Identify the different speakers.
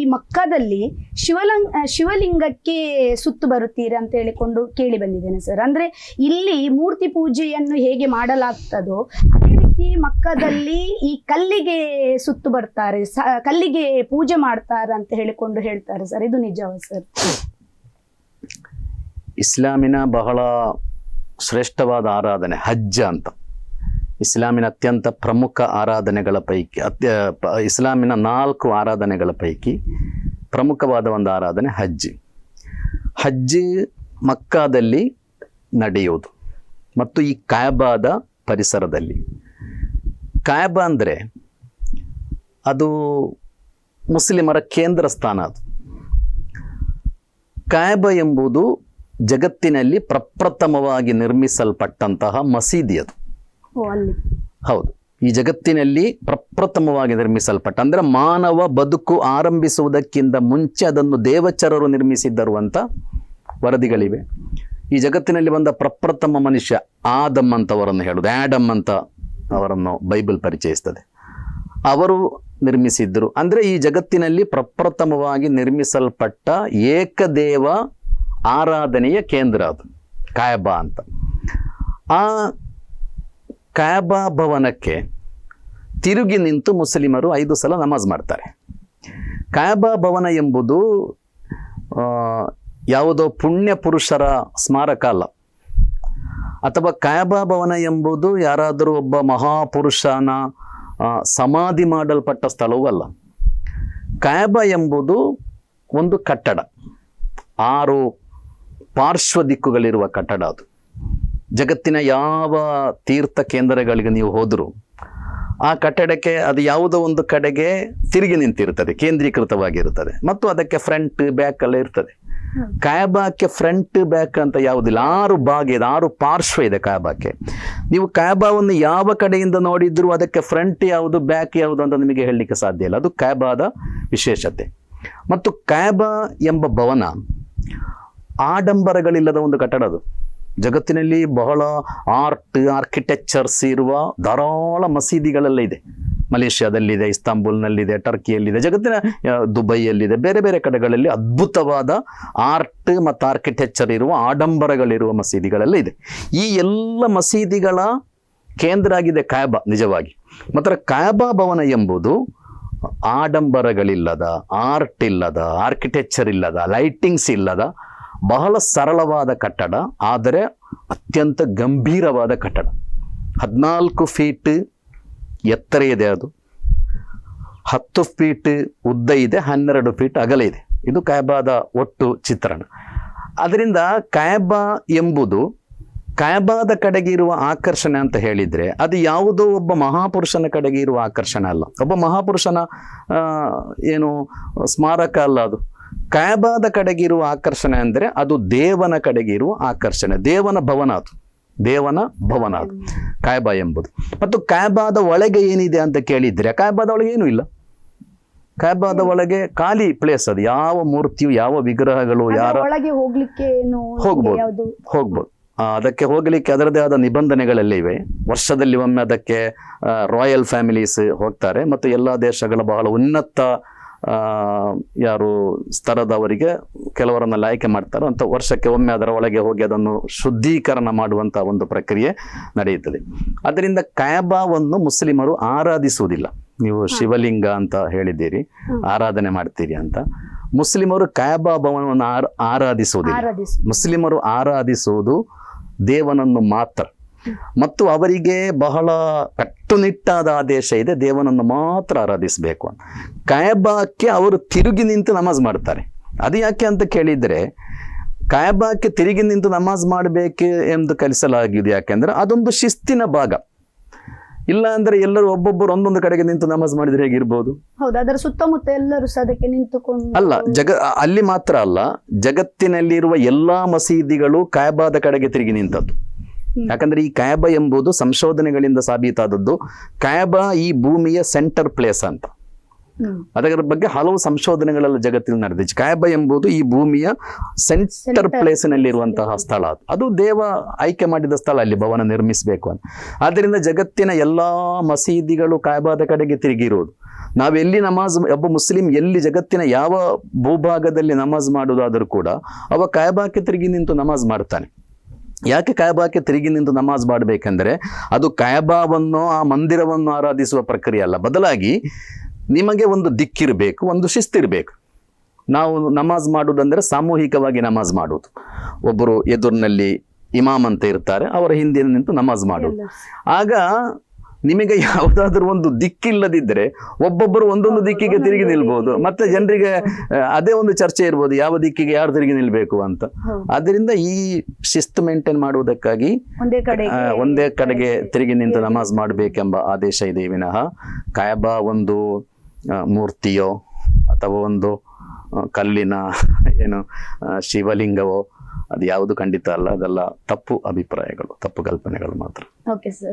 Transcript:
Speaker 1: ಈ ಮಕ್ಕದಲ್ಲಿ ಶಿವಲಿಂಗ ಶಿವಲಿಂಗಕ್ಕೆ ಸುತ್ತು ಬರುತ್ತೀರಾ ಅಂತ ಹೇಳಿಕೊಂಡು ಕೇಳಿ ಬಂದಿದ್ದೇನೆ ಸರ್. ಅಂದ್ರೆ ಇಲ್ಲಿ ಮೂರ್ತಿ ಪೂಜೆಯನ್ನು ಹೇಗೆ ಮಾಡಲಾಗ್ತದೋ ಅದೇ ರೀತಿ ಮಕ್ಕದಲ್ಲಿ ಈ ಕಲ್ಲಿಗೆ ಸುತ್ತು ಬರ್ತಾರೆ ಕಲ್ಲಿಗೆ ಪೂಜೆ ಮಾಡ್ತಾರೆ ಅಂತ ಹೇಳಿಕೊಂಡು ಹೇಳ್ತಾರೆ ಸರ್. ಇದು ನಿಜವ ಸರ್?
Speaker 2: ಇಸ್ಲಾಮಿನ ಬಹಳ ಶ್ರೇಷ್ಠವಾದ ಆರಾಧನೆ ಹಜ್ಜ ಅಂತ. ಇಸ್ಲಾಮಿನ ಅತ್ಯಂತ ಪ್ರಮುಖ ಆರಾಧನೆಗಳ ಪೈಕಿ, ಅತ್ಯ ಇಸ್ಲಾಮಿನ ನಾಲ್ಕು ಆರಾಧನೆಗಳ ಪೈಕಿ ಪ್ರಮುಖವಾದ ಒಂದು ಆರಾಧನೆ ಹಜ್ಜಿ ಹಜ್ಜಿ ಮಕ್ಕಾದಲ್ಲಿ ನಡೆಯುವುದು ಮತ್ತು ಈ ಕಾಯಬಾದ ಪರಿಸರದಲ್ಲಿ. ಕಾಯಬ ಅಂದರೆ ಅದು ಮುಸ್ಲಿಮರ ಕೇಂದ್ರ ಸ್ಥಾನ ಅದು. ಕಾಯಬ ಎಂಬುದು ಜಗತ್ತಿನಲ್ಲಿ ಪ್ರಪ್ರಥಮವಾಗಿ ನಿರ್ಮಿಸಲ್ಪಟ್ಟಂತಹ ಮಸೀದಿ ಅದು. ಹೌದು. ಈ ಜಗತ್ತಿನಲ್ಲಿ ಪ್ರಪ್ರಥಮವಾಗಿ ನಿರ್ಮಿಸಲ್ಪಟ್ಟ, ಅಂದ್ರೆ ಮಾನವ ಬದುಕು ಆರಂಭಿಸುವುದಕ್ಕಿಂತ ಮುಂಚೆ ಅದನ್ನು ದೇವಚರರು ನಿರ್ಮಿಸಿದ್ದರು ಅಂತ ವರದಿಗಳಿವೆ. ಈ ಜಗತ್ತಿನಲ್ಲಿ ಬಂದ ಪ್ರಪ್ರಥಮ ಮನುಷ್ಯ ಆದಮ್ ಅಂತವರನ್ನು ಹೇಳುದು. ಆಡಮ್ ಅಂತ ಅವರನ್ನು ಬೈಬಲ್ ಪರಿಚಯಿಸ್ತದೆ. ಅವರು ನಿರ್ಮಿಸಿದ್ರು ಅಂದ್ರೆ ಈ ಜಗತ್ತಿನಲ್ಲಿ ಪ್ರಪ್ರಥಮವಾಗಿ ನಿರ್ಮಿಸಲ್ಪಟ್ಟ ಏಕದೇವ ಆರಾಧನೆಯ ಕೇಂದ್ರ ಅದು, ಕಾಯಬಾ ಅಂತ. ಆ ಕಾಯಬಾ ಭವನಕ್ಕೆ ತಿರುಗಿ ನಿಂತು ಮುಸ್ಲಿಮರು ಐದು ಸಲ ನಮಾಜ್ ಮಾಡ್ತಾರೆ. ಕ್ಯಾಬಾ ಭವನ ಎಂಬುದು ಯಾವುದೋ ಪುಣ್ಯ ಪುರುಷರ ಸ್ಮಾರಕ ಅಲ್ಲ. ಅಥವಾ ಕಾಯಬಾ ಭವನ ಎಂಬುದು ಯಾರಾದರೂ ಒಬ್ಬ ಮಹಾಪುರುಷನ ಸಮಾಧಿ ಮಾಡಲ್ಪಟ್ಟ ಸ್ಥಳವೂ ಅಲ್ಲ. ಕಾಯಬಾ ಎಂಬುದು ಒಂದು ಕಟ್ಟಡ. ಆರು ಪಾರ್ಶ್ವ ದಿಕ್ಕುಗಳಿರುವ ಕಟ್ಟಡ ಅದು. ಜಗತ್ತಿನ ಯಾವ ತೀರ್ಥ ಕೇಂದ್ರಗಳಿಗೆ ನೀವು ಹೋದರೂ ಆ ಕಟ್ಟಡಕ್ಕೆ ಅದು ಯಾವುದೋ ಒಂದು ಕಡೆಗೆ ತಿರುಗಿ ನಿಂತಿರುತ್ತದೆ ಕೇಂದ್ರೀಕೃತವಾಗಿರುತ್ತದೆ ಮತ್ತು ಅದಕ್ಕೆ ಫ್ರಂಟ್ ಬ್ಯಾಕ್ ಎಲ್ಲ ಇರ್ತದೆ. ಕಾಯಬಾಕ್ಕೆ ಫ್ರಂಟ್ ಬ್ಯಾಕ್ ಅಂತ ಯಾವುದಿಲ್ಲ. ಆರು ಭಾಗ ಇದೆ, ಆರು ಪಾರ್ಶ್ವ ಇದೆ ಕಾಯಬಾಕ್ಕೆ. ನೀವು ಕಾಯಬಾವನ್ನು ಯಾವ ಕಡೆಯಿಂದ ನೋಡಿದ್ರು ಅದಕ್ಕೆ ಫ್ರಂಟ್ ಯಾವುದು ಬ್ಯಾಕ್ ಯಾವುದು ಅಂತ ನಿಮಗೆ ಹೇಳಲಿಕ್ಕೆ ಸಾಧ್ಯ ಇಲ್ಲ. ಅದು ಕಾಯಬಾದ ವಿಶೇಷತೆ. ಮತ್ತು ಕಾಯಬಾ ಎಂಬ ಭವನ ಆಡಂಬರಗಳಿಲ್ಲದ ಒಂದು ಕಟ್ಟಡ ಅದು. ಜಗತ್ತಿನಲ್ಲಿ ಬಹಳ ಆರ್ಟ್ ಆರ್ಕಿಟೆಕ್ಚರ್ಸ್ ಇರುವ ಧಾರಾಳ ಮಸೀದಿಗಳೆಲ್ಲ ಇದೆ ಮಲೇಷ್ಯಾದಲ್ಲಿದೆ, ಇಸ್ತಾಂಬುಲ್ನಲ್ಲಿದೆ, ಟರ್ಕಿಯಲ್ಲಿದೆ, ಜಗತ್ತಿನ ದುಬೈಯಲ್ಲಿದೆ, ಬೇರೆ ಬೇರೆ ಕಡೆಗಳಲ್ಲಿ ಅದ್ಭುತವಾದ ಆರ್ಟ್ ಮತ್ತು ಆರ್ಕಿಟೆಕ್ಚರ್ ಇರುವ ಆಡಂಬರಗಳಿರುವ ಮಸೀದಿಗಳೆಲ್ಲ ಇದೆ ಈ ಎಲ್ಲ ಮಸೀದಿಗಳ ಕೇಂದ್ರ ಆಗಿದೆ ಕಾಯಬಾ, ನಿಜವಾಗಿ. ಮಾತ್ರ ಕಾಯಬಾ ಭವನ ಎಂಬುದು ಆಡಂಬರಗಳಿಲ್ಲದ, ಆರ್ಟ್ ಇಲ್ಲದ ಆರ್ಕಿಟೆಕ್ಚರ್ ಇಲ್ಲದ ಲೈಟಿಂಗ್ಸ್ ಇಲ್ಲದ ಬಹಳ ಸರಳವಾದ ಕಟ್ಟಡ, ಆದರೆ ಅತ್ಯಂತ ಗಂಭೀರವಾದ ಕಟ್ಟಡ. ಹದಿನಾಲ್ಕು ಫೀಟ್ ಎತ್ತರ ಇದೆ ಅದು. ಹತ್ತು ಫೀಟ್ ಉದ್ದ ಇದೆ, ಹನ್ನೆರಡು ಫೀಟ್ ಅಗಲ ಇದೆ. ಇದು ಕಾಯಬಾದ ಒಟ್ಟು ಚಿತ್ರಣ. ಅದರಿಂದ ಕಾಯಬಾ ಎಂಬುದು ಕಾಯಬಾದ ಕಡೆಗೆ ಇರುವ ಆಕರ್ಷಣೆ ಅಂತ ಹೇಳಿದರೆ, ಅದು ಯಾವುದೋ ಒಬ್ಬ ಮಹಾಪುರುಷನ ಕಡೆಗೆ ಇರುವ ಆಕರ್ಷಣೆ ಅಲ್ಲ. ಒಬ್ಬ ಮಹಾಪುರುಷನ ಏನು, ಸ್ಮಾರಕ ಅಲ್ಲ ಅದು. ಕಾಯಬಾದ ಕಡೆಗಿರುವ ಆಕರ್ಷಣೆ ಅಂದ್ರೆ ಅದು ದೇವನ ಕಡೆಗಿರುವ ಆಕರ್ಷಣೆ. ದೇವನ ಭವನ ಅದು. ದೇವನ ಭವನ ಅದು. ಕಾಯಬಾ ಎಂಬುದು. ಮತ್ತು ಕಾಯಬಾದ ಒಳಗೆ ಏನಿದೆ ಅಂತ ಕೇಳಿದ್ರೆ ಕಾಯಬಾದ ಒಳಗೆ ಏನೂ ಇಲ್ಲ. ಕಾಯಬಾದ ಒಳಗೆ ಖಾಲಿ ಪ್ಲೇಸ್ ಅದು. ಯಾವ ಮೂರ್ತಿಯು ಯಾವ ವಿಗ್ರಹಗಳು ಯಾರ
Speaker 1: ಒಳಗೆ ಹೋಗ್ಲಿಕ್ಕೆ ಏನು
Speaker 2: ಹೋಗ್ಬೋದು. ಹೋಗ್ಬೋದು. ಅದಕ್ಕೆ ಹೋಗಲಿಕ್ಕೆ ಅದರದೇ ಆದ ನಿಬಂಧನೆಗಳೆಲ್ಲ ಇವೆ. ವರ್ಷದಲ್ಲಿ ಒಮ್ಮೆ ಅದಕ್ಕೆ ರಾಯಲ್ ಫ್ಯಾಮಿಲೀಸ್ ಹೋಗ್ತಾರೆ. ಮತ್ತು ಎಲ್ಲ ದೇಶಗಳ ಬಹಳ ಉನ್ನತ ಯಾರು ಸ್ತರದವರಿಗೆ ಕೆಲವರನ್ನು ಆಯ್ಕೆ ಮಾಡ್ತಾರೋ ಅಂತ ವರ್ಷಕ್ಕೆ ಒಮ್ಮೆ ಅದರ ಒಳಗೆ ಹೋಗಿ ಅದನ್ನು ಶುದ್ಧೀಕರಣ ಮಾಡುವಂಥ ಒಂದು ಪ್ರಕ್ರಿಯೆ ನಡೆಯುತ್ತದೆ. ಅದರಿಂದ ಕಾಯಬಾವನ್ನು ಮುಸ್ಲಿಮರು ಆರಾಧಿಸುವುದಿಲ್ಲ. ನೀವು ಶಿವಲಿಂಗ ಅಂತ ಹೇಳಿದ್ದೀರಿ ಆರಾಧನೆ ಮಾಡ್ತೀರಿ ಅಂತ. ಮುಸ್ಲಿಮರು ಕಾಯಬಾ ಭವನವನ್ನು ಆರ ಆರಾಧಿಸುವುದಿಲ್ಲ. ಮುಸ್ಲಿಮರು ಆರಾಧಿಸುವುದು ದೇವನನ್ನು ಮಾತ್ರ. ಮತ್ತು ಅವರಿಗೆ ಬಹಳ ಕಟ್ಟುನಿಟ್ಟಾದ ಆದೇಶ ಇದೆ ದೇವನನ್ನು ಮಾತ್ರ ಆರಾಧಿಸಬೇಕು ಅಂತ. ಕಾಯಬಾಕ್ಕೆ ಅವರು ತಿರುಗಿ ನಿಂತು ನಮಾಜ್ ಮಾಡ್ತಾರೆ. ಅದು ಯಾಕೆ ಅಂತ ಕೇಳಿದ್ರೆ ಕಾಯಬಾಕ್ಕೆ ತಿರುಗಿ ನಿಂತು ನಮಾಜ್ ಮಾಡಬೇಕು ಎಂದು ಕಲಿಸಲಾಗಿದೆ ಯಾಕೆಂದರೆ ಅದೊಂದು ಶಿಸ್ತಿನ ಭಾಗ. ಇಲ್ಲ ಅಂದ್ರೆ ಎಲ್ಲರೂ ಒಬ್ಬೊಬ್ಬರು ಒಂದೊಂದು ಕಡೆಗೆ ನಿಂತು ನಮಾಜ್ ಮಾಡಿದ್ರೆ ಹೇಗಿರ್ಬೋದು
Speaker 1: ಹೌದು ಅದರ ಸುತ್ತಮುತ್ತ ಎಲ್ಲರೂ ಸಹ ಅದಕ್ಕೆ ನಿಂತುಕೊಂಡು.
Speaker 2: ಅಲ್ಲ ಜಗ ಅಲ್ಲಿ ಮಾತ್ರ ಅಲ್ಲ ಜಗತ್ತಿನಲ್ಲಿರುವ ಎಲ್ಲಾ ಮಸೀದಿಗಳು ಕಾಯಬಾದ ಕಡೆಗೆ ತಿರುಗಿ ನಿಂತದ್ದು. ಯಾಕಂದ್ರೆ ಈ ಕಾಯಬ ಎಂಬುದು ಸಂಶೋಧನೆಗಳಿಂದ ಸಾಬೀತಾದದ್ದು. ಕಾಯಬ ಈ ಭೂಮಿಯ ಸೆಂಟರ್ ಪ್ಲೇಸ್ ಅಂತ. ಅದರ ಬಗ್ಗೆ ಹಲವು ಸಂಶೋಧನೆಗಳೆಲ್ಲ ಜಗತ್ತಿನಲ್ಲಿ ನಡೆದಿದೆ. ಕಾಯಬ ಎಂಬುದು ಈ ಭೂಮಿಯ ಸೆಂಟರ್
Speaker 1: Center
Speaker 2: ಪ್ಲೇಸಿನಲ್ಲಿರುವಂತಹ ಸ್ಥಳ. ಅದು ಅದು ದೇವ ಆಯ್ಕೆ ಮಾಡಿದ ಸ್ಥಳ ಅಲ್ಲಿ ಭವನ ನಿರ್ಮಿಸಬೇಕು ಅಂತ. ಆದ್ದರಿಂದ ಜಗತ್ತಿನ ಎಲ್ಲಾ ಮಸೀದಿಗಳು ಕಾಯಬಾದ ಕಡೆಗೆ ತಿರುಗಿರುವುದು ನಾವೆಲ್ಲಿ ನಮಾಜ್ ಒಬ್ಬ ಮುಸ್ಲಿಂ ಎಲ್ಲಿ ಜಗತ್ತಿನ ಯಾವ ಭೂಭಾಗದಲ್ಲಿ ನಮಾಜ್ ಮಾಡುವುದಾದರೂ ಕೂಡ ಅವ ಕಾಯಬಾಕ್ಕೆ ತಿರುಗಿ ನಿಂತು ನಮಾಜ್ ಮಾಡ್ತಾನೆ. ಯಾಕೆ ಕಾಯಬಾಕ್ಕೆ ತಿರುಗಿ ನಿಂತು ನಮಾಜ್ ಮಾಡಬೇಕೆಂದರೆ ಅದು ಕಾಯಬಾವನ್ನು ಆ ಮಂದಿರವನ್ನು ಆರಾಧಿಸುವ ಪ್ರಕ್ರಿಯೆ ಅಲ್ಲ. ಬದಲಾಗಿ ನಿಮಗೆ ಒಂದು ದಿಕ್ಕಿರಬೇಕು ಒಂದು ಶಿಸ್ತಿರಬೇಕು. ನಾವು ನಮಾಜ್ ಮಾಡುವುದಂದರೆ ಸಾಮೂಹಿಕವಾಗಿ ನಮಾಜ್ ಮಾಡುವುದು. ಒಬ್ಬರು ಎದುರಿನಲ್ಲಿ ಇಮಾಮ್ ಅಂತ ಇರ್ತಾರೆ ಅವರ ಹಿಂದೆ ನಿಂತು ನಮಾಜ್ ಮಾಡುವುದು. ಆಗ ನಿಮಗೆ ಯಾವುದಾದ್ರೂ ಒಂದು ದಿಕ್ಕಿಲ್ಲದಿದ್ದರೆ ಒಬ್ಬೊಬ್ಬರು ಒಂದೊಂದು ದಿಕ್ಕಿಗೆ ತಿರುಗಿ ನಿಲ್ಬಹುದು ಮತ್ತೆ ಜನರಿಗೆ ಅದೇ ಒಂದು ಚರ್ಚೆ ಇರ್ಬೋದು ಯಾವ ದಿಕ್ಕಿಗೆ ಯಾರು ತಿರುಗಿ ನಿಲ್ಬೇಕು ಅಂತ. ಅದರಿಂದ ಈ ಶಿಸ್ತು ಮೇಂಟೈನ್ ಮಾಡುವುದಕ್ಕಾಗಿ
Speaker 1: ಒಂದೇ
Speaker 2: ಕಡೆಗೆ ತಿರುಗಿ ನಿಂತು ನಮಾಜ್ ಮಾಡಬೇಕೆಂಬ ಆದೇಶ ಇದೆ ವಿನಃ ಕಾಯಬಾ ಒಂದು ಮೂರ್ತಿಯೋ ಅಥವಾ ಒಂದು ಕಲ್ಲಿನ ಏನು ಶಿವಲಿಂಗವೋ ಅದು ಯಾವುದು ಖಂಡಿತ ಅಲ್ಲ ಅದೆಲ್ಲ ತಪ್ಪು ಅಭಿಪ್ರಾಯಗಳು ತಪ್ಪು ಕಲ್ಪನೆಗಳು ಮಾತ್ರ.
Speaker 1: Okay sir.